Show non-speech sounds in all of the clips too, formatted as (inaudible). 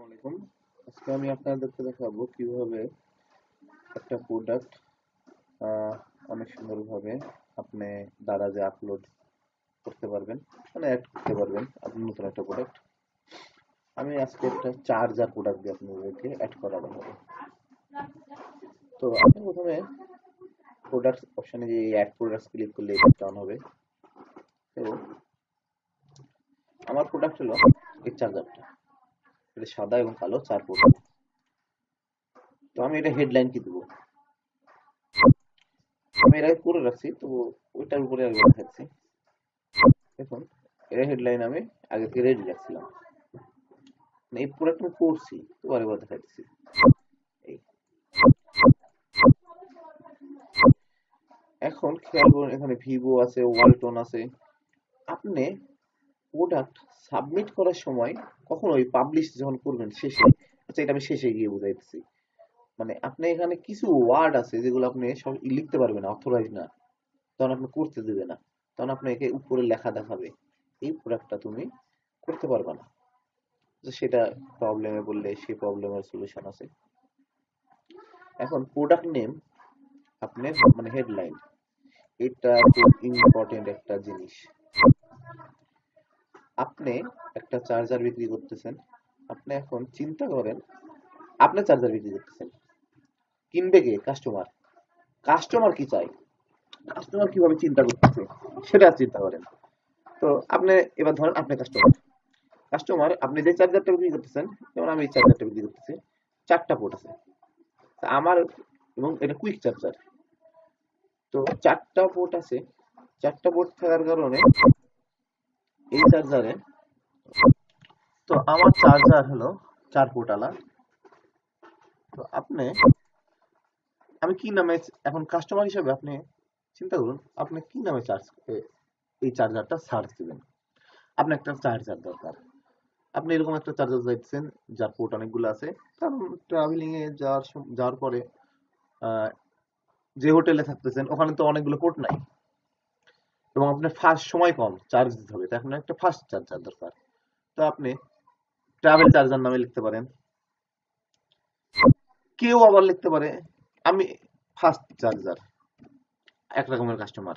আসসালামু আলাইকুম। আজকে আমি আপনাদেরকে দেখাবো কীভাবে একটা প্রোডাক্ট অনেক সুন্দরভাবে আপনি দারাজে আপলোড করতে পারবেন মানে অ্যাড করতে পারবেন আপনি নতুন একটা প্রোডাক্ট আমি আজকে একটা চার্জার প্রোডাক্ট দিয়ে আপনাদেরকে অ্যাড করা দেখাবো। তো আপনি প্রথমে প্রোডাক্ট অপশনে যে অ্যাড প্রোডাক্টস ক্লিক করলে এটা অন হবে। তো আমার প্রোডাক্ট হলো এই চার্জারটা এটা সাদা এবং কালো, চার পোর্ট তো আমি এটা হেডলাইন কি দেবো? আমি আগে করে রাখছি, তো ওইটার উপরে আগে দেখাচ্ছি দেখুন, এর হেডলাইন আমি আগে থেকে রেডি রাখছিলাম। মানে এই প্রোডাক্ট আমি করছি তো আরেকবার দেখাচ্ছি এখন খেয়াল করুন, এখানে ভিভো আছে ওয়ালটন আছে। আপনি প্রোডাক্ট সাবমিট করার সময় কখনো ওই পাবলিশ যখন করবেন শেষে আচ্ছা এটা আমি শেষে গিয়ে বুঝাইতেছি। মানে আপনি এখানে কিছু ওয়ার্ড আছে যেগুলো আপনি সব লিখতে পারবেন অথরাইজ না। তখন আপনি করতে দেবে না। তখন আপনাকে উপরে লেখা দেখাবে। এই প্রোডাক্টটা তুমি করতে পারবে না। সেটা প্রবলেমে বললে সেই প্রবলেমের সলিউশন আছে। এখন প্রোডাক্ট নেম আপনার মানে হেডলাইন এটা খুব ইম্পর্টেন্ট একটা জিনিস। আপনি একটা চার্জার বিক্রি করতেছেন, আপনি এখন চিন্তা করেন, আপনি চার্জার বিক্রি করতেছেন। কিনবে কে? কাস্টমার কাস্টমার কি চাই কাস্টমার কীভাবে চিন্তা করতেছে? সেটা চিন্তা করেন তো আপনি, এবার ধরেন আপনি কাস্টমার কাস্টমার আপনি যে চার্জারটা বিক্রি করতেছেন, যেমন আমি এই চার্জারটা বিক্রি করতেছি, চারটা পোর্ট আছে। আমার, এবং এটা কুইক চার্জার তো চারটা পোর্ট আছে। চারটা পোর্ট থাকার কারণে এই চার্জারে তো আমার চার্জার হলো চার পোর্টালা। তো আপনি, আমি কি নামে, এখন কাস্টমার হিসেবে আপনি চিন্তা করুন, আপনি কি নামে চার্জ এই চার্জারটা সার্চ দিবেন? আপনার একটা চার্জার দরকার। আপনি এরকম একটা চার্জার চাইছেন যার পোর্ট অনেকগুলো আছে কারণ ট্রাভেলিং এ যাওয়ার যাওয়ার পরে যে হোটেলে থাকতেছেন, ওখানে তো অনেকগুলো পোর্ট নাই। এবং আপনার ফাস্ট সময় কম চার্জ দিতে হবে। এখন একটা ফাস্ট চার্জার দরকার। তো আপনি ট্রাভেল চার্জার নামে লিখতে পারেন। কেউ আবার লিখতে পারে, আমি ফাস্ট চার্জার এক রকমের কাস্টমার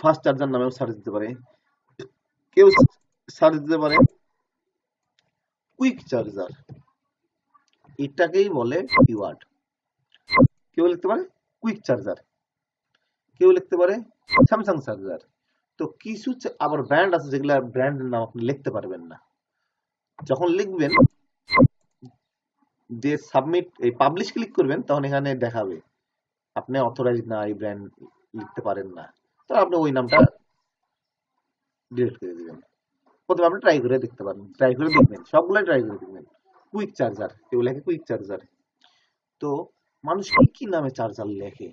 ফাস্ট চার্জার নামেও সার্চ দিতে পারে। কেউ সার্চ দিতে পারে কুইক চার্জার এটাকেই বলে কিওয়ার্ড কেউ লিখতে পারে কুইক চার্জার কেউ লিখতে পারে? স্যামসাং চার্জার তো কিছু আবার ব্র্যান্ড আছে যেগুলা ব্র্যান্ডের নাম আপনি লিখতে পারবেন না। যখন লিখবেন, যে সাবমিট এই পাবলিশ ক্লিক করবেন, তখন এখানে দেখাবে, আপনি অথরাইজ না, এই ব্র্যান্ড লিখতে পারেন না। তো আপনি ওই নামটা ডিলিট করে দিবেন। প্রথমে আপনি ট্রাই করে দেখতে পারেন। ট্রাই করে দেখবেন। সবগুলো ট্রাই করে দেখবেন। কুইক চার্জার কেউ লেখে কুইক চার্জার তো মানুষ কি কি নামে চার্জার লেখে?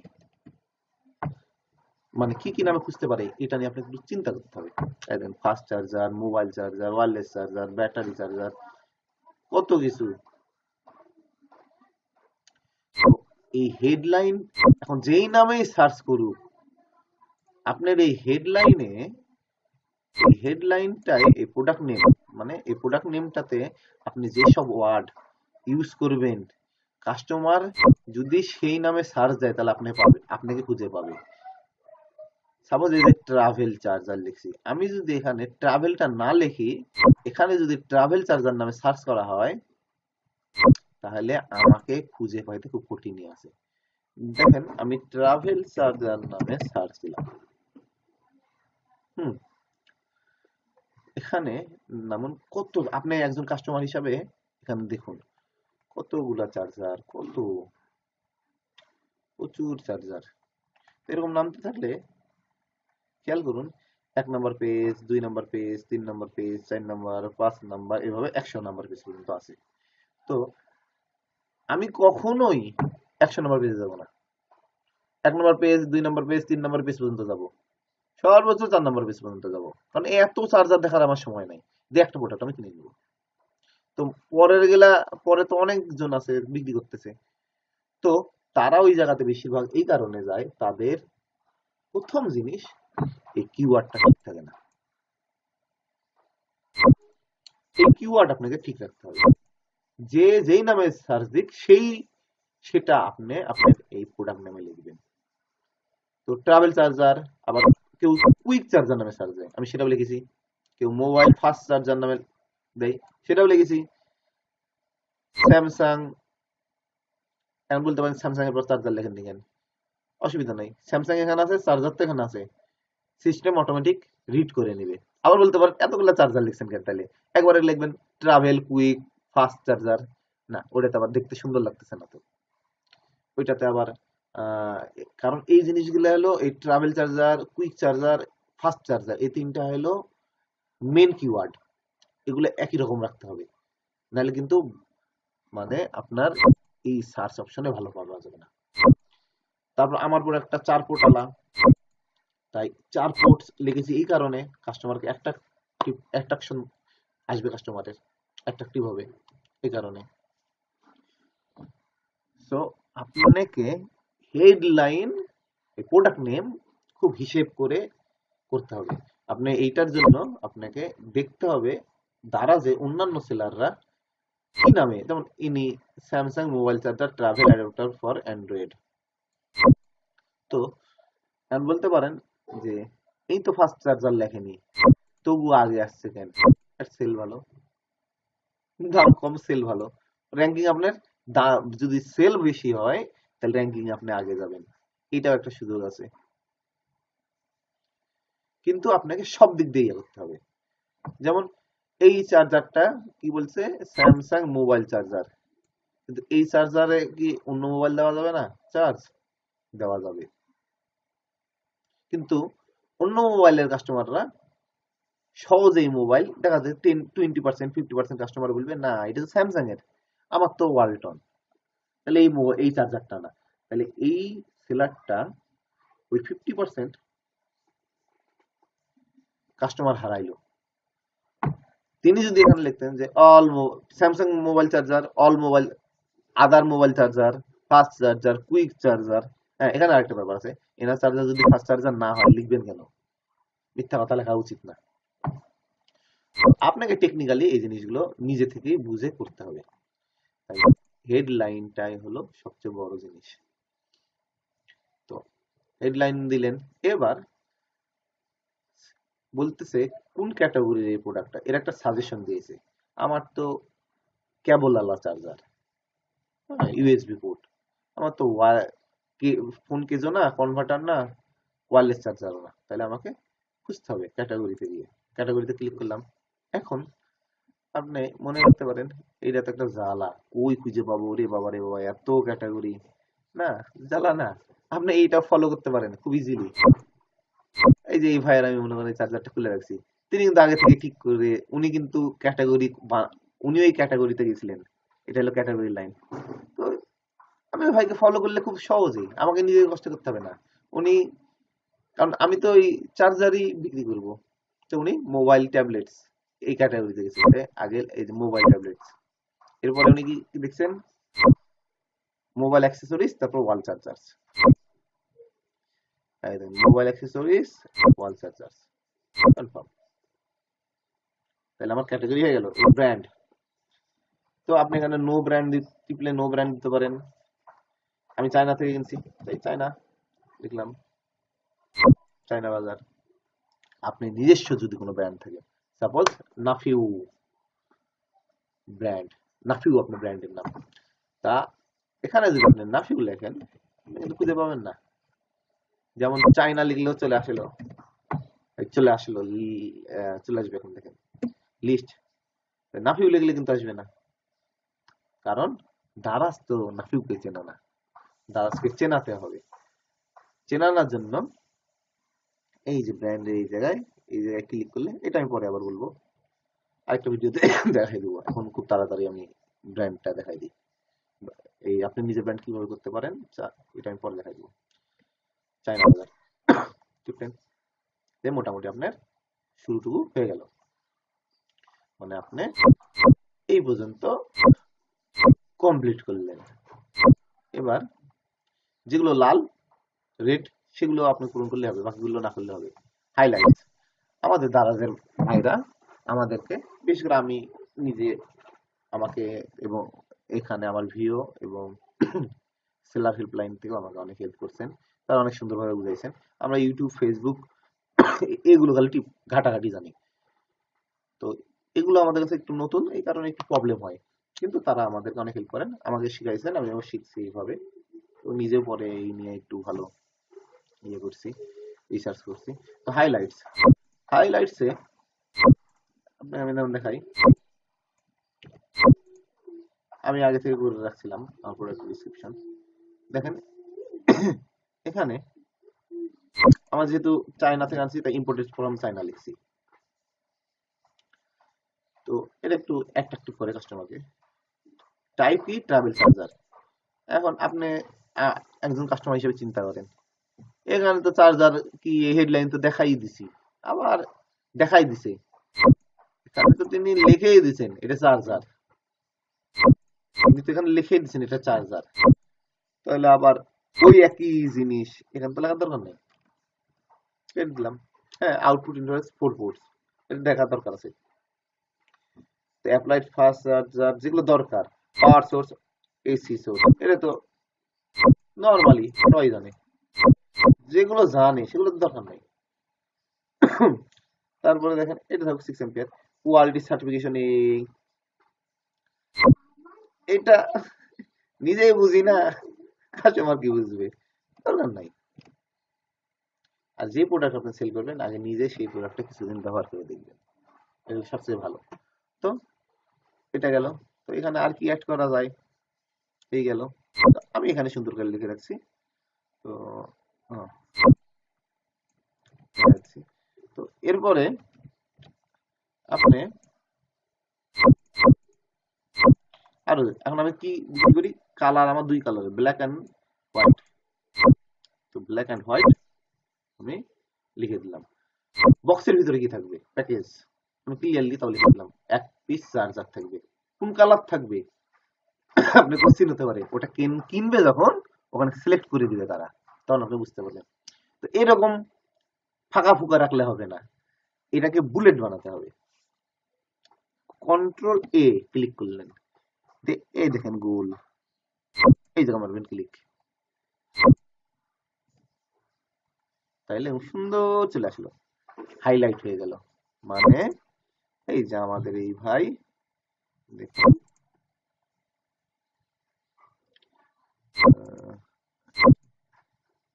মানে কি কি নামে খুঁজতে পারে, এটা নিয়ে আপনাকে একটু চিন্তা করতে হবে। একদম fast charger mobile charger wireless charger battery charger কত কিছু। এই হেডলাইন এখন যেই নামেই সার্চ করুক, আপনার এই হেডলাইনে এই হেডলাইনটাই এই প্রোডাক্ট নেম মানে এই প্রোডাক্ট নেমটাতে আপনি যেসব ওয়ার্ড ইউজ করবেন কাস্টমার যদি সেই নামে সার্চ দেয়, তাহলে আপনি পাবে আপনাকে খুঁজে পাবে। সাপোজ এই যে ট্রাভেল চার্জার লিখছি, আমি যদি এখানে ট্রাভেলটা না লিখি, এখানে যদি ট্রাভেল চার্জার নামে সার্চ করা হয়, তাহলে আমাকে খুঁজে পাইতে খুব কঠিনই আছে। দেখেন, আমি ট্রাভেল চার্জার নামে সার্চ দিলাম। হুম, এখানে যেমন কত, আপনি একজন কাস্টমার হিসাবে এখানে দেখুন, কতগুলা চার্জার কত, প্রচুর চার্জার এরকম নামতে থাকলে খেয়াল করুন, এক নম্বর পেজ দুই নম্বর পেজ তিন নম্বর পেজ চার নম্বর পাঁচ নম্বর এভাবে একশো নম্বর পেজ পর্যন্ত আছে। তো, আমি কখনোই একশো নম্বর পেজে যাব না। এক নম্বর পেজ দুই নম্বর পেজ তিন নম্বর পেজ পর্যন্ত যাব। সর্বোচ্চ চার নম্বর পেজ পর্যন্ত যাব। কারণ এত চার্জার দেখার আমার সময় নাই। দিয়ে একটা প্রোডাক্ট আমি কিনে নিব। তো, পরের গেলা, পরে তো অনেকজন আছে, বিক্রি করতেছে। তো, তারা ওই জায়গাতে বেশিরভাগ এই কারণে যায়, তাদের প্রথম জিনিস এই কিওয়ার্ডটা ঠিক থাকে না। কিওয়ার্ড আপনাকে ঠিক রাখতে হবে। যে যেই নামে সার্চ দিক, সেই সেটা আপনি, আপনার এই প্রোডাক্ট নামে লিখবেন। তো ট্রাভেল চার্জার আবার কেউ কুইক চার্জার নামে সার্চ দেয়, আমি সেটাও লিখেছি। কেউ মোবাইল ফাস্ট চার্জার নামে দেয়, সেটাও লিখেছি। স্যামসাং এখন বলতে পারেন স্যামসাং এর পর চার্জার লেখেন নি অসুবিধা নাই। স্যামসাং এখানে আছে চার্জার তো এখানে আছে। সিস্টেম অটোমেটিক রিড করে নেবে। আবার বলতে পারেন এতগুলো চার্জার লিখছেন কেন তাহলে? একবারে লিখবেন ট্রাভেল কুইক ফাস্ট চার্জার না ওটাতে আবার দেখতে সুন্দর লাগতেছে না তো। ওইটাতে আবার কারণ এই জিনিসগুলো হলো, এই travel charger quick charger fast charger এই তিনটা হলো মেন কিওয়ার্ড এগুলো একই রকম রাখতে হবে। নাহলে কিন্তু মানে আপনার এই সার্চ অপশনে ভালো পাওয়া যাবে না। তারপর আমার পর একটা চার পোর্ট আলা। তাই চার পোর্ট লিখেছি এই কারণে কাস্টমারকে একটা অ্যাট্রাকশন আসবে কাস্টমারের অ্যাট্রাকটিভ হবে এই কারণে। সো আপনাকে হেডলাইন প্রোডাক্ট নেম খুব হিসেব করে করতে হবে। আপনি এইটার জন্য আপনাকে দেখতে হবে দ্বারা যে অন্যান্য সেলাররা কি নামে। যেমন ইনি Samsung mobile charger travel adapter for Android তো বলতে পারেন যে, এই তো ফাস্ট চার্জার লেখেনি। তবু আগে আসছে কেন? সেল ভালো? দাম কম সেল ভালো। র্যাঙ্কিং আপনার যদি সেল বেশি হয়, তাহলে র্যাঙ্কিং আপনি আগে যাবেন। এটাও একটা সুযোগ আছে। কিন্তু আপনাকে সব দিক দিয়ে ইয়ে করতে হবে। যেমন এই চার্জারটা কি বলছে? স্যামসাং মোবাইল চার্জার কিন্তু এই চার্জারে কি অন্য মোবাইল দেওয়া যাবে না? চার্জ দেওয়া যাবে। কিন্তু অন্য মোবাইলের কাস্টমাররা সহজেই মোবাইল দেখা যায় ten twenty percent fifty percent customer বলবে, না, এটা তো স্যামসাং এর আমার তো ওয়ালটন তাহলে এই এই চার্জারটা না। তাহলে এই সেলারটা ওই ফিফটি পার্সেন্ট কাস্টমার হারাইলো। তিনি যদি এখানে লিখতেন যে all Samsung mobile charger all mobile other mobile charger fast charger quick charger হ্যাঁ এখানে আরেকটা ব্যাপার আছে। এনার চার্জার যদি ফাস্ট চার্জার না হয়, লিখবেন কেন? মিথ্যা কথা লেখা উচিত না। আপনাকে টেকনিক্যালি এই জিনিসগুলো নিজে থেকেই বুঝে করতে হবে। হেডলাইনটাই হলো সবচেয়ে বড় জিনিস। তো হেডলাইন দিলেন। এবার বলতেছে, কোন ক্যাটাগরির এই প্রোডাক্টটা এর একটা সাজেশন দিয়েছে। আমার তো কেবল আলা চার্জার ইউএসবি পোর্ট আমার তো ফোন কেজো না কনভার্টার না ওয়্যারলেস চার্জার না। তাহলে আমাকে খুঁজতে হবে ক্যাটাগরিতে গিয়ে। ক্যাটাগরিতে ক্লিক করলাম। এখন আপনি মনে করতে পারেন, এইটা তো একটা জ্বালা। কই খুঁজে পাবো? রে বাবা রে বাবা, এত ক্যাটাগরি না, জ্বালা না। আপনি এইটা ফলো করতে পারেন খুব ইজিলি এই যে এই ভাইয়ের আমি মনে করি চার্জারটা খুলে রাখছি। তিনি কিন্তু আগে থেকে ঠিক করে, উনি কিন্তু ক্যাটাগরি উনি ওই ক্যাটাগরিতে গেছিলেন। এটা হলো ক্যাটাগরি লাইন তো আমি ভাইকে ফলো করলে খুব সহজেই। আমাকে নিজে কষ্ট করতে হবে না। উনি, কারণ আমি তো ওই চার্জারই বিক্রি করব। তো উনি মোবাইল ট্যাবলেটস এই ক্যাটাগরিতে গেছে। আগে এই যে মোবাইল ট্যাবলেটস এরপরে উনি কি দেখছেন? মোবাইল অ্যাক্সেসরিজ তারপর wall chargers mobile accessories wall chargers confirm তাহলে আমার ক্যাটাগরি হয়ে গেল ব্র্যান্ড তো আপনি এখানে নো ব্র্যান্ড টিপলে নো ব্র্যান্ড দিতে পারেন। আমি চায়না থেকে কিনছি। তাই চায়না লিখলাম চায়না বাজার। আপনি নিজস্ব যদি কোনো ব্র্যান্ড থাকে। সাপোজ নাফিউ ব্র্যান্ড নাফিউ আপনার ব্র্যান্ডের নাম। তা এখানে যদি আপনি নাফিউ লেখেন খুঁজে পাবেন না। যেমন চায়না লিখলেও চলে আসলো। চলে আসলো চলে আসবে এখন দেখেন। লিস্ট নাফিউ লিখলে কিন্তু আসবে না। কারণ দারাজ তো নাফিউকে চেনে না। দারাজকে চেনাতে হবে। চেনানোর জন্য এই যে ব্র্যান্ডের এই জায়গায় এই জায়গায় ক্লিক করলে, এটা আমি পরে আবার বলব। আরেকটা ভিডিওতে দেখাই দেবো। এখন খুব তাড়াতাড়ি আমি ব্র্যান্ডটা দেখাই দিই। এই আপনি নিজের ব্র্যান্ড কীভাবে করতে পারেন এটা আমি পরে দেখাই দেবো। চায়না বাজার। টিপলেন যে মোটামুটি আপনার শুরুটুকু হয়ে গেল। মানে আপনি এই পর্যন্ত কমপ্লিট করলেন। এবার যেগুলো লাল রেড সেগুলো আপনি পূরণ করলে হবে, বাকিগুলো না করলে হবে। হাইলাইট আমাদের দারাজের ভাইরা আমাদেরকে বিশেষ করে আমি নিজে আমাকে এবং এখানে আমার ভিও এবং (clears throat) সেলার হেল্পলাইন থেকেও আমাকে অনেক হেল্প করছেন। তারা অনেক সুন্দরভাবে বুঝাইছেন। আমরা ইউটিউব ফেসবুক (clears throat) এগুলো খালি টিপ, ঘাটাঘাটি জানি। তো এগুলো আমাদের কাছে একটু নতুন, এই কারণে একটু প্রবলেম হয়। কিন্তু তারা আমাদেরকে অনেক হেল্প করেন, আমাকে শিখাইছেন, আমি শিখছি এইভাবে। তো নিজে পরে এই নিয়ে একটু ভালো ইয়ে করছি রিসার্চ করছি। তো হাইলাইটস হাইলাইটসে আপনি আমি যেমন দেখাই। আমি আগে থেকে করে রাখছিলাম আমার ডিসক্রিপশন দেখেন, (coughs) এখানে আমার যেহেতু চায়না থেকে আনছি, তাই ইম্পোর্টেড ফ্রম চায়না লিখছি। তো এটা একটু অ্যাট্রাক্টিভ করে কাস্টমারকে টাইপ কি ট্রাভেল চার্জার এখন আপনি একজন কাস্টমার হিসেবে চিন্তা করেন। এখানে তো চার্জার কি হেডলাইন তো দেখাই দিছি। আবার দেখাই দিছে। এখানে তো তিনি লিখেই দিছেন, এটা চার্জার এখানে লিখে দিচ্ছেন এটা চার্জার তাহলে আবার ওই একই জিনিস, এখানে তো দরকার নেই। দিলাম। হ্যাঁ আউটপুট ফোর এটা দরকার আছে। অ্যাপ্লাইড চার্জার যেগুলো দরকার পাওয়ার সোর্স এসি সোর্স এটা তো নর্মালি সবাই জানে। যেগুলো জানে সেগুলো দরকার নেই। তারপরে দেখেন, এটা থাকবে সিক্স এম্পিয়ার কোয়ালিটি সার্টিফিকেশন এটা নিজেই বুঝি না কাস্টমার কি বুঝবে? দরকার নাই। আর যে প্রোডাক্ট আপনি সেল করবেন, আগে নিজে সেই প্রোডাক্টটা কিছুদিন ব্যবহার করে দেখবেন। এটা সবচেয়ে ভালো। তো, এটা গেল। তো এখানে আর কি অ্যাড করা যায়? এই গেল। আমি এখানে সুন্দর করে লিখে রাখছি। তো। তো, এরপরে আপনি আরও, এখন আমি কি করি? কালার আমার দুই কালার, ব্ল্যাক অ্যান্ড হোয়াইট। তো, ব্ল্যাক অ্যান্ড হোয়াইট আমি লিখে দিলাম। বক্সের ভিতরে কি থাকবে? প্যাকেজ। আমি ক্লিয়ারলি তাও লিখে দিলাম। এক পিস চার্জার থাকবে। কোন কালার থাকবে? আপনি কোশ্চিন হতে পারে। ওটা কিন, কিনবে যখন, ওখানে সিলেক্ট করে দিবে তারা। তখন আপনি বুঝতে পারবেন। তো এরকম ফাঁকা ফুকা রাখলে হবে না। এটাকে বুলেট বানাতে হবে। কন্ট্রোল এ ক্লিক করলেন। এই দেখেন গোল এই জায়গা মারবেন ক্লিক তাইলে সুন্দর চলে আসলো। হাইলাইট হয়ে গেল। মানে এই যে আমাদের এই ভাই, দেখুন।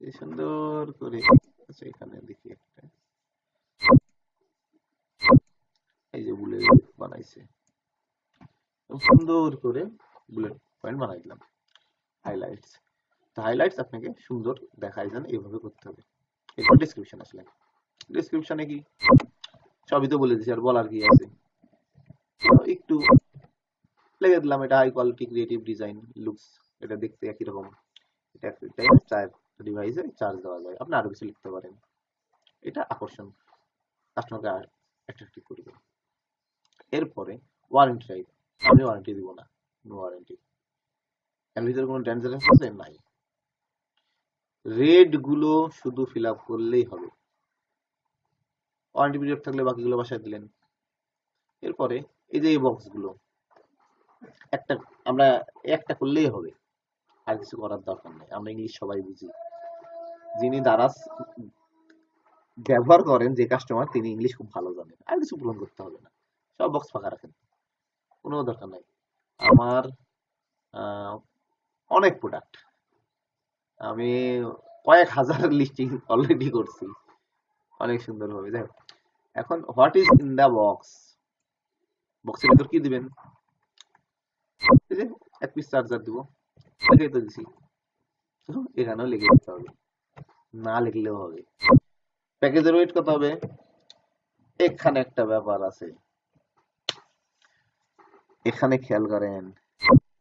এই সুন্দর করে আচ্ছা এখানে দেখি একটা। এই যে বুলেট বানাইছে। সুন্দর করে বুলেট পয়েন্ট বানাই দিলাম। হাইলাইটস তো হাইলাইটস আপনাকে সুন্দর দেখায় যেন এইভাবে করতে হবে। এরপর ডিসক্রিপশন আসলে। ডিসক্রিপশনে কি? সবই তো বলে দিছি আর বলার কি আছে? একটু লেগে দিলাম, এটা high quality creative design looks এটা দেখতে একই রকম। এটা একটা চার ডিভাইসে চার্জ দেওয়া যায়। আপনি আরও কিছু লিখতে পারেন। এটা আকর্ষণ। কাস্টমারকে অ্যাট্রাক্টিভ করবে। এরপরে ওয়ারেন্টি টাইপ আমি ওয়ারেন্টি দিব না। নো ওয়ারেন্টি এর ভিতরে কোনো ডেঞ্জারাস আছে? নাই। রেডগুলো শুধু ফিল আপ করলেই হবে। ওয়ারেন্টি পিরিয়ড থাকলে বাকিগুলো বাসায় দিলেন। এরপরে এই যে এই বক্সগুলো একটা আমরা, একটা করলেই হবে। আর কিছু করার দরকার নেই। আমরা ইংলিশ সবাই বুঝি। যিনি দারাজ ব্যবহার করেন যে কাস্টমার তিনি ইংলিশ খুব ভালো জানেন। আর কিছু পূরণ করতে হবে না। সব বক্স ফাঁকা রাখেন। কোনো দরকার নাই। আমার অনেক প্রোডাক্ট আমি কয়েক হাজার লিস্টিং অলরেডি করছি। অনেক সুন্দর ভাবে যাই। এখন what is in the box বক্সের ভিতর কি দিবেন? এক পিস চার্জার দিব। এটাই তো দিছি। এখানেও লিখে দিতে হবে। না লিখলেও হবে। প্যাকেজের ওয়েট কত হবে? এখানে একটা ব্যাপার আছে। এখানে খেয়াল করেন,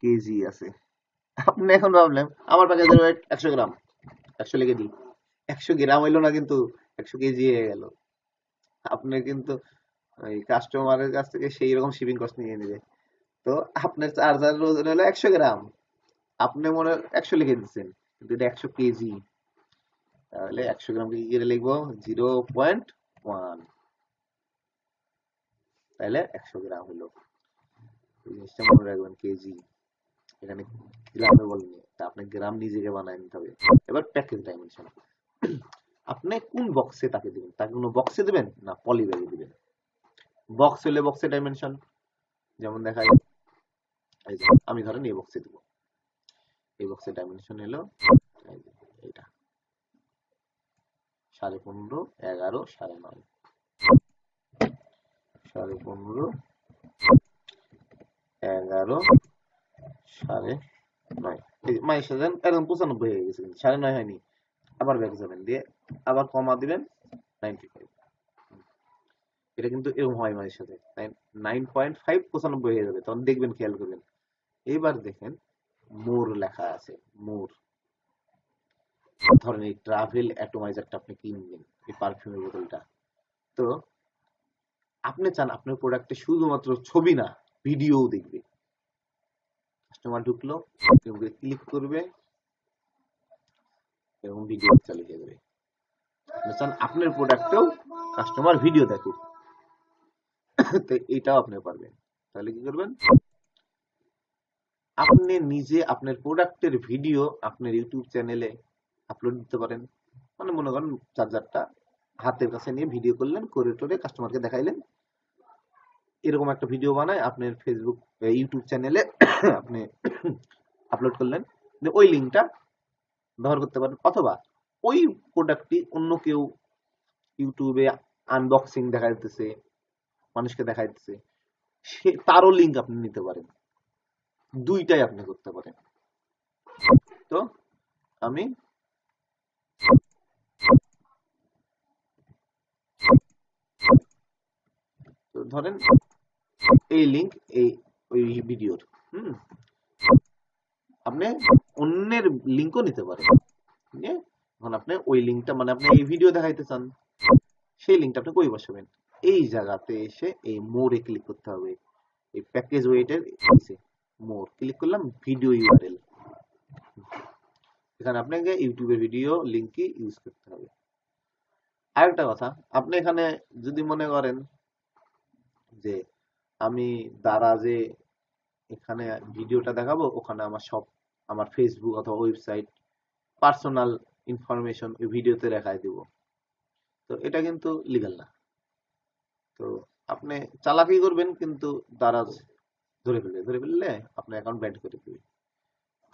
কেজি আছে। আপনি এখন ভাবলেন, আমার প্যাকেজের ওয়েট একশো গ্রাম। একশো লিখে দিই। একশো গ্রাম হইল না কিন্তু একশো কেজি হয়ে গেল। আপনি কিন্তু ওই কাস্টমারের কাছ থেকে সেই রকম শিপিং কস্ট নিয়ে নেবে। তো আপনার চার্জার ওজন হলো একশো গ্রাম। আপনি মনে একশো লিখে দিচ্ছেন। কিন্তু এটা একশো কেজি। তাহলে একশো গ্রাম কি করে লিখব? Zero point one. তাহলে একশো গ্রাম হলো। জিনিসটা মনে রাখবেন, কেজি। এখানে গ্রামে বলেনি? তা আপনি গ্রাম নিজেকে বানায় নিতে হবে। এবার প্যাকেজ ডাইমেনশন আপনি কোন বক্সে তাকে দিবেন? তাকে কোনো বক্সে দিবেন না পলি ব্যাগে দিবেন? বক্স হলে বক্সে ডাইমেনশন যেমন এই আমি ধরেন এই বক্সে দিব। এই বক্সের ডাইমেনশন হলো এই যে, এইটা সাড়ে পনেরো, এগারো, সাড়ে নয়। সাড়ে পনেরো, এগারো, সাড়ে নয়। মায়ের সাথে একদম পঁচানব্বই হয়ে গেছে সাড়ে নয় হয়নি। আবার ব্যাক যাবেন দিয়ে আবার কমা দিবেন নাইনটি ফাইভ এটা কিন্তু এরকম হয় মায়ের সাথে নাইন পয়েন্ট ফাইভ পঁচানব্বই হয়ে যাবে। তখন দেখবেন, খেয়াল করবেন। এইবার দেখেন, মোর লেখা আছে, মোর। ধরেন এই ট্রাভেল অ্যাটোমাইজারটা আপনি কিনবেন এই পারফিউমের বোতলটা। তো আপনি চান আপনার প্রোডাক্টে শুধুমাত্র ছবি না ভিডিও দেখবে। কাস্টমার ঢুকলো ক্লিক করবে এবং ভিডিও চালু হয়ে যাবে। চান আপনার প্রোডাক্টেও কাস্টমার ভিডিও দেখুক। তো এটাও আপনি পারবেন। তাহলে কি করবেন? আপনি নিজে আপনার প্রোডাক্টের ভিডিও আপনার ইউটিউব চ্যানেলে আপলোড দিতে পারেন। মানে মনে করেন চার্জারটা হাতের কাছে নিয়ে ভিডিও করলেন, করে টোরে কাস্টমারকে দেখাইলেন। এরকম একটা ভিডিও বানায়, আপনার ফেসবুক ইউটিউব চ্যানেলে আপনি (coughs) আপলোড করলেন। ওই লিঙ্কটা ব্যবহার করতে পারেন, অথবা ওই প্রোডাক্টটি অন্য কেউ ইউটিউবে আনবক্সিং দেখা দিতেছে মানুষকে দেখা দিতেছে সে তারও লিঙ্ক আপনি নিতে পারেন। দুইটাই আপনি করতে পারেন। তো আমি ধরেন, এই লিংক এই, ওই ভিডিওর হুম? আপনি অন্যের লিংকও নিতে পারেন। এখন আপনি ওই মানে আপনি এই ভিডিও দেখাইতে চান, সেই আপনি কই বসাবেন? এই জায়গাতে এসে এই মোরে ক্লিক করতে হবে। এই প্যাকেজ ওয়েটের মোর ক্লিক করলাম ভিডিও ইউআরএল এখানে আপনাকে ইউটিউবের ভিডিও লিংকই ইউজ করতে হবে। আরেকটা কথা, আপনি এখানে যদি মনে করেন যে আমি দ্বারা যে এখানে ভিডিওটা দেখাবো, ওখানে আমার সব, আমার ফেসবুক অথবা ওয়েবসাইট পার্সোনাল ইনফরমেশন ওই ভিডিওতে দেখায় দিব। তো এটা কিন্তু লিগাল না। তো আপনি চালাকি করবেন কিন্তু দারাজ ধরে ফেলবে ধরে ফেললে আপনার অ্যাকাউন্ট ব্যান্ড করে দেবে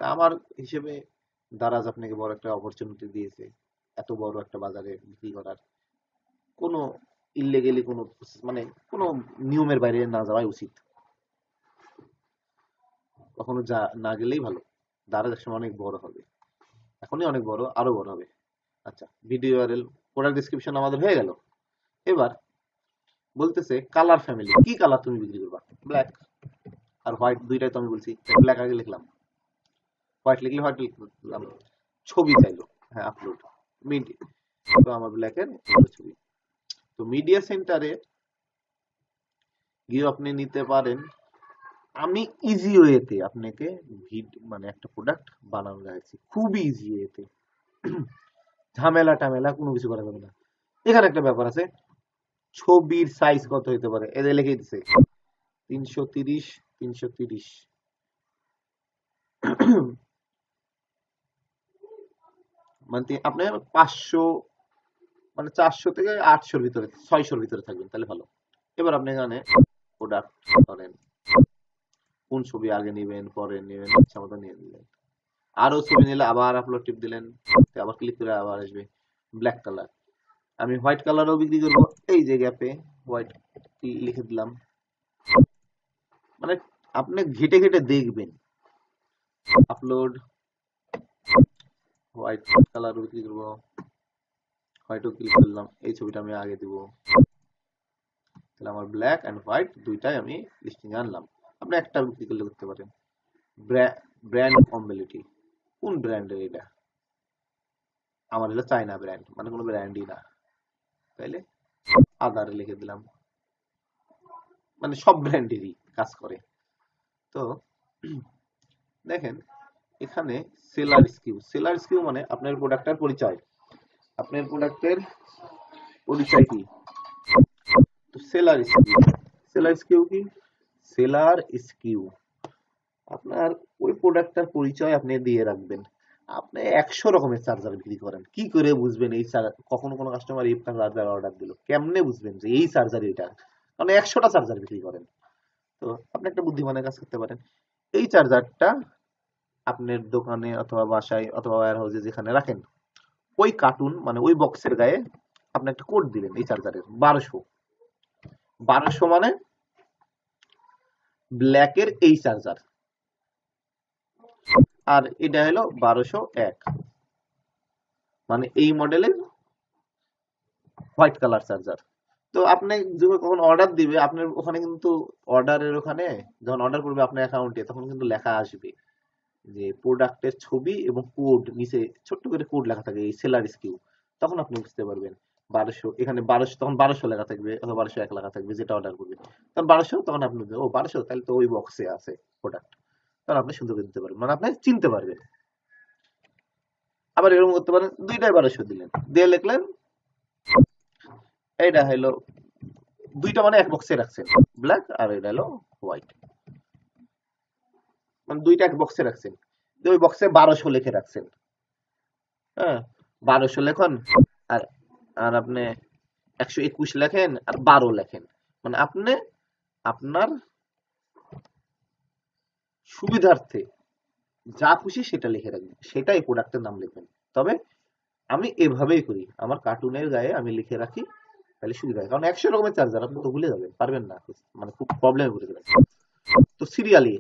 তা আমার হিসেবে দারাজ আপনাকে বড় একটা অপরচুনিটি দিয়েছে, এত বড় একটা বাজারে বিক্রি করার। কোনো ইললিগেলি কোনো মানে কোনো নিয়মের বাইরে না যাওয়াই উচিত। কখনো যা না গেলেই ভালো। দারাজ একসময় অনেক বড় হবে। এখনই অনেক বড়, আরও বড় হবে। আচ্ছা ভিডিও ইউআরএল প্রোডাক্ট ডিসক্রিপশন আমাদের হয়ে গেল। এবার বলতেছে কালার ফ্যামিলি কি কালার তুমি বিক্রি করবা? ব্ল্যাক আর হোয়াইট দুইটাই তো আমি বলছি ব্ল্যাক আগে লিখলাম। হোয়াইট লিখলে হোয়াইট লিখলাম ছবি চাইলো হ্যাঁ আপলোড মিডিয়া তো আমার ব্ল্যাকের ছবি। তো মিডিয়া সেন্টারে গিয়ে আপনি নিতে পারেন। আমি ইজি ওয়েতে আপনাকে ভিড মানে একটা প্রোডাক্ট বানানো যাচ্ছে খুবই ইজি ওয়েতে ঝামেলা টামেলা, কোনো কিছু করা যাবে না। এখানে একটা ব্যাপার আছে। ছবির সাইজ কত হতে পারে? এদের লিখে দিছে। তিনশো তিরিশ তিনশো তিরিশ। মানে তি- আপনি পাঁচশো মানে চারশো থেকে আটশোর ভিতরে, ছয়শোর ভিতরে থাকবেন, তাহলে ভালো। এবার আপনি এখানে প্রোডাক্ট করেন কোন ছবি আগে নেবেন, পরে নেবেন, ইচ্ছা মতো নিয়ে নিলেন। আরও ছবি নিলে আবার আপলোড টিপ দিলেন আবার ক্লিক করে আবার আসবে ব্ল্যাক কালার আমি হোয়াইট কালারও বিক্রি করব, এই যে গ্যাপে হোয়াইট লিখে দিলাম। মানে আপনি ঘেটে ঘেটে দেখবেন। আপলোড হোয়াইট কালার বিক্রি করব। হোয়াইটও ক্লিক করলাম, এই ছবিটা আমি আগে দিব। তাহলে আমার ব্ল্যাক এন্ড হোয়াইট দুইটাই আমি লিস্টিং আনলাম। আপনি একটা বিক্রি করলে করতে পারেন। ব্র্যান্ড কম্বিলিটি কোন ব্র্যান্ডের এটা? আমার হলো চাইনা ব্র্যান্ড মানে কোনো ব্র্যান্ডই না। তাইলে আদার লিখে দিলাম। মানে সব ব্র্যান্ডেরই কাজ করে। তো দেখেন, এখানে সেলার স্কিউ সেলার স্কিউ মানে আপনার প্রোডাক্টের পরিচয়। আপনার প্রোডাক্টের পরিচয় কি? তো সেলার স্কিউ সেলার স্কিউ কি? সেলার স্কিউ আপনার ওই প্রোডাক্টটার পরিচয় আপনি দিয়ে রাখবেন। আপনি একশো রকমের চার্জার বিক্রি করেন। কি করে বুঝবেন এই কখনো কোনো কাস্টমার এই চার্জার অর্ডার দিল। কেমনে বুঝবেন যে এই চার্জার এটা? কারণ একশোটা চার্জার বিক্রি করেন। তো আপনি একটা বুদ্ধিমানের কাজ করতে পারেন। এই চার্জারটা আপনার দোকানে অথবা বাসায় অথবা ওয়্যার হাউসে যেখানে রাখেন ওই কার্টুন মানে ওই বক্সের গায়ে আপনি একটা কোড দিলেন এই চার্জারের বারোশো। বারোশো মানে ব্ল্যাকের এই চার্জার আর এটা হলো বারোশো এক। মানে এই মডেলের হোয়াইট কালার চার্জার তো আপনি যখন কখন অর্ডার দিবে, আপনার ওখানে কিন্তু অর্ডারের ওখানে, যখন অর্ডার করবে আপনার অ্যাকাউন্টে তখন কিন্তু লেখা আসবে। যে প্রোডাক্টের ছবি এবং কোড নিচে ছোট্ট করে কোড লেখা থাকে, এই সেলার স্কিউ তখন আপনি বুঝতে পারবেন বারোশো, এখানে বারোশো, তখন বারোশো লেখা থাকবে অথবা বারোশো এক লেখা থাকবে, যেটা অর্ডার করবে তখন বারোশো, তখন আপনি ও, বারোশো, তাহলে তো ওই বক্সে আছে প্রোডাক্ট তখন আপনি সুন্দর করে দিতে পারবেন মানে আপনি চিনতে পারবেন। আবার এরকম করতে পারেন, দুইটাই বারোশো দিলেন। দিয়ে লিখলেন, এইটা হলো, দুইটা মানে এক বক্সে রাখছেন ব্ল্যাক আর এটা হলো হোয়াইট মানে দুইটা এক বক্সে রাখছেন ওই বক্সে বারোশো লিখে রাখছেন। হ্যাঁ বারোশো লেখন, আর আর আপনি একশো একুশ লেখেন, আর বারো লেখেন। মানে আপনি, আপনার সুবিধার্থে যা খুশি সেটা লিখে রাখবেন। সেটাই প্রোডাক্টের নাম লিখবেন। তবে আমি এভাবেই করি। আমার কার্টুনের গায়ে আমি লিখে রাখি, তাহলে সুবিধা হয়। কারণ একশো রকমের চার্জার আপনি তো ভুলে যাবেন, পারবেন না। মানে খুব প্রবলেমে পড়ে যাবেন। তো সিরিয়ালি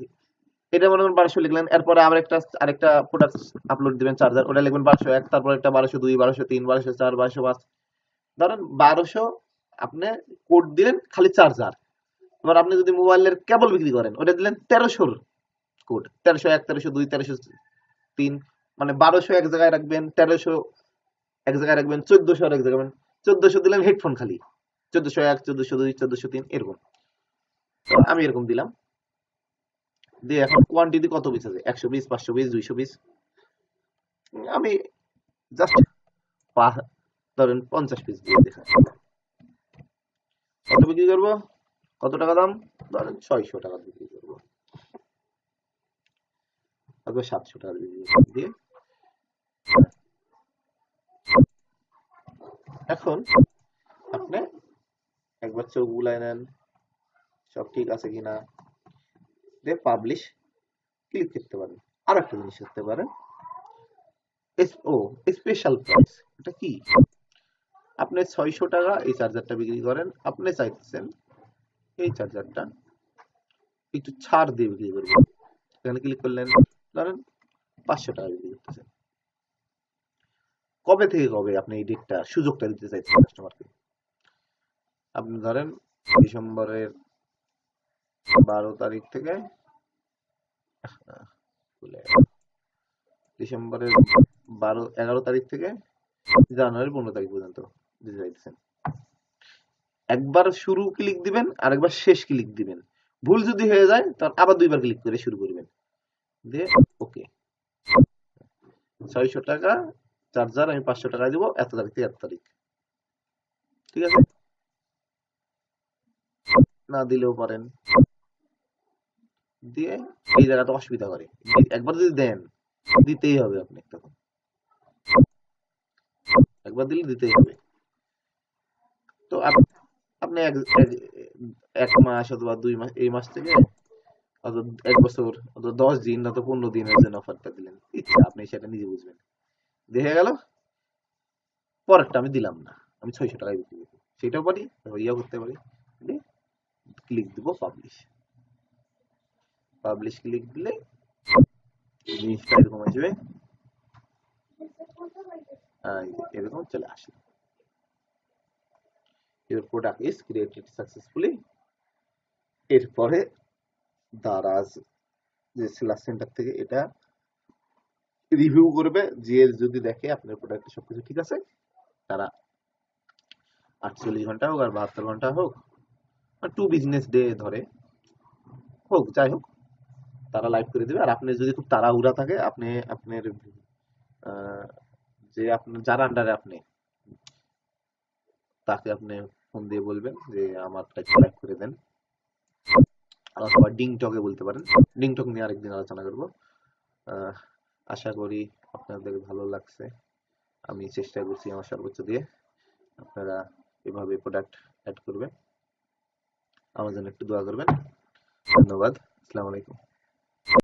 এটা মনে করেন বারোশো লিখলেন, এরপরে আবার একটা, আরেকটা প্রোডাক্ট আপলোড দিবেন চার্জার ওটা লিখবেন বারোশো এক, তারপর একটা বারোশো দুই, বারোশো তিন, বারোশো চার, বারোশো পাঁচ। ধরেন বারোশো আপনি কোড দিলেন খালি চার্জার এবার আপনি যদি মোবাইলের কেবল বিক্রি করেন, ওটা দিলেন তেরোশোর কোড তেরোশো এক, তেরোশো দুই, তেরোশো তিন মানে বারোশো এক জায়গায় রাখবেন, তেরোশো এক জায়গায় রাখবেন, চোদ্দশো আর এক জায়গায় রাখবেন। চোদ্দশো দিলেন হেডফোন খালি। চোদ্দশো এক, চোদ্দশো দুই, চোদ্দশো তিন, এরকম। আমি এরকম দিলাম। দিয়ে এখন কোয়ান্টিটি কত পিস আছে? একশো বিশ পাঁচশো বিশ দুইশো বিশ আমি জাস্ট ধরেন পঞ্চাশ পিস দিয়ে দেখা কত বিক্রি করব? কত টাকা দাম? ধরেন ছয়শো টাকা বিক্রি করব। সাতশো টাকা বিক্রি দিয়ে। এখন আপনি একবার চোখ বুলাই নেন, সব ঠিক আছে কিনা? দিয়ে পাবলিশ ক্লিক করতে পারেন। আর একটা জিনিস করতে পারেন। ও স্পেশাল প্রাইস এটা কি? আপনি ছয়শো টাকা এই চার্জারটা বিক্রি করেন, আপনি চাইতেছেন এই চার্জারটা একটু ছাড় দিয়ে বিক্রি করবেন। এখানে ক্লিক করলেন, ধরেন পাঁচশো টাকা বিক্রি করতেছেন। কবে থেকে কবে আপনি এই ডেটটা সুযোগটা দিতে চাইছেন কাস্টমারকে আপনি ধরেন ডিসেম্বরের বারো তারিখ থেকে? ডিসেম্বরের বারো, এগারো তারিখ থেকে জানুয়ারি পনেরো তারিখ পর্যন্ত একবার শুরু ক্লিক দিবেন আর একবার শেষ ক্লিক দিবেন। ভুল যদি হয়ে যায়, তখন আবার দুইবার ক্লিক করে শুরু করবেন। দিয়ে ওকে ছয়শো টাকা চার্জার আমি পাঁচশো টাকা দিব, এত তারিখ থেকে এত তারিখ। ঠিক আছে? না দিলেও পারেন। দিয়ে এই জায়গাটা অসুবিধা করে। একবার যদি দেন, দিতেই হবে আপনি তখন একবার দিলে দিতেই হবে। তো আপনি এক মাস অথবা দুই মাস, এই মাস থেকে এক বছর অথবা দশ দিন অথবা পনেরো দিনের জন্য অফারটা দিলেন। ইচ্ছা আপনি সেটা নিজে বুঝবেন। দেখে গেল, পরেরটা আমি দিলাম না। আমি ছয়শো টাকায় বিক্রি করব সেটাও পারি ইয়া করতে পারি। ক্লিক দিব পাবলিশ পাবলিশ ক্লিক দিলে জিনিসটা এরকম আসবে এরকম চলে আসে। your product is created successfully এরপরে দারাজ যে সেলার সেন্টার থেকে এটা রিভিউ করবে, যে যদি দেখে আপনার প্রোডাক্টে সবকিছু ঠিক আছে, তারা আটচল্লিশ ঘণ্টা হোক আর বাহাত্তর ঘণ্টা হোক টু বিজনেস ডে ধরে হোক, যাই হোক তারা লাইভ করে দেবে। আর আপনি যদি খুব তাড়াহুড়া থাকে, আপনি, আপনার যে আপনার, যার আন্ডারে আপনি, তাকে আপনি ফোন দিয়ে বলবেন যে একটু লাইভ করে দেন। অথবা ডিং টকে বলতে পারেন। ডিং টক নিয়ে আরেকদিন আলোচনা করব। আশা করি আপনাদের ভালো লাগছে। আমি চেষ্টা করছি আমার সর্বোচ্চ দিয়ে আপনারা এভাবে প্রোডাক্ট অ্যাড করবেন। আমার জন্য একটু দোয়া করবেন। ধন্যবাদ। আসসালামু আলাইকুম।